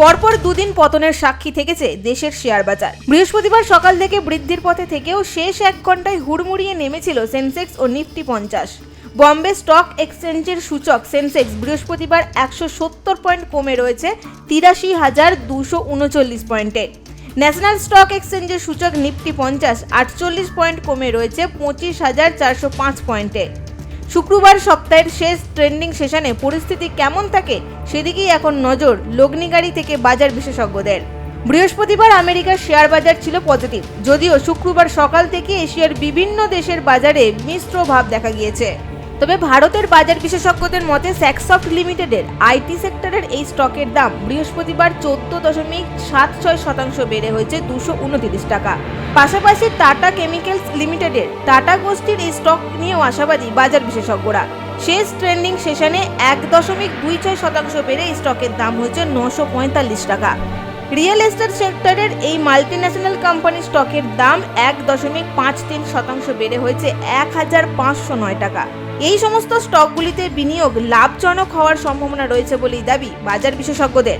পরপর দুদিন পতনের সাক্ষী থেকেছে দেশের শেয়ার বাজার। বৃহস্পতিবার সকাল থেকে বৃদ্ধির পথে থেকেও শেষ এক ঘন্টায় হুড়মুড়িয়ে নেমেছিল সেন্সেক্স ও নিফটি পঞ্চাশ। বম্বে স্টক এক্সচেঞ্জের সূচক সেন্সেক্স বৃহস্পতিবার একশো সত্তর পয়েন্ট কমে রয়েছে, তিরাশি হাজার দুশো উনচল্লিশ পয়েন্টে। ন্যাশনাল স্টক এক্সচেঞ্জের সূচক নিফটি পঞ্চাশ আটচল্লিশ পয়েন্ট কমে রয়েছে, পঁচিশ হাজার চারশো পাঁচ পয়েন্টে। শুক্রবার সপ্তাহের শেষ ট্রেন্ডিং সেশনে পরিস্থিতি কেমন থাকে সেদিকেই এখন নজর লগ্নিগাড়ি থেকে বাজার বিশেষজ্ঞদের। বৃহস্পতিবার আমেরিকার শেয়ার বাজার ছিল পজিটিভ, যদিও শুক্রবার সকাল থেকে এশিয়ার বিভিন্ন দেশের বাজারে মিশ্র ভাব দেখা গিয়েছে। তবে ভারতের বাজার বিশেষজ্ঞদের মতে স্যাকসফট লিমিটেডের আইটি সেক্টরের এই স্টকের দাম বৃহস্পতিবার চোদ্দ দশমিক সাত ছয় শতাংশ বেড়ে হয়েছে দুশো উনত্রিশ টাকা। পাশাপাশি টাটা কেমিক্যালস লিমিটেডের টাটা গোষ্ঠীর এই স্টক নিয়েও আশাবাদী বাজার বিশেষজ্ঞরা। শেষ ট্রেন্ডিং সেশনে এক দশমিক দুই ছয় শতাংশ বেড়ে স্টকের দাম হয়েছে নশো পঁয়তাল্লিশ টাকা। রিয়েল এস্টেট সেক্টরের এই মাল্টিন্যাশনাল কোম্পানি স্টকের দাম এক দশমিক পাঁচ তিন শতাংশ বেড়ে হয়েছে এক হাজার পাঁচশো নয় টাকা। এই সমস্ত স্টকগুলিতে বিনিয়োগ লাভজনক হওয়ার সম্ভাবনা রয়েছে বলেই দাবি বাজার বিশেষজ্ঞদের।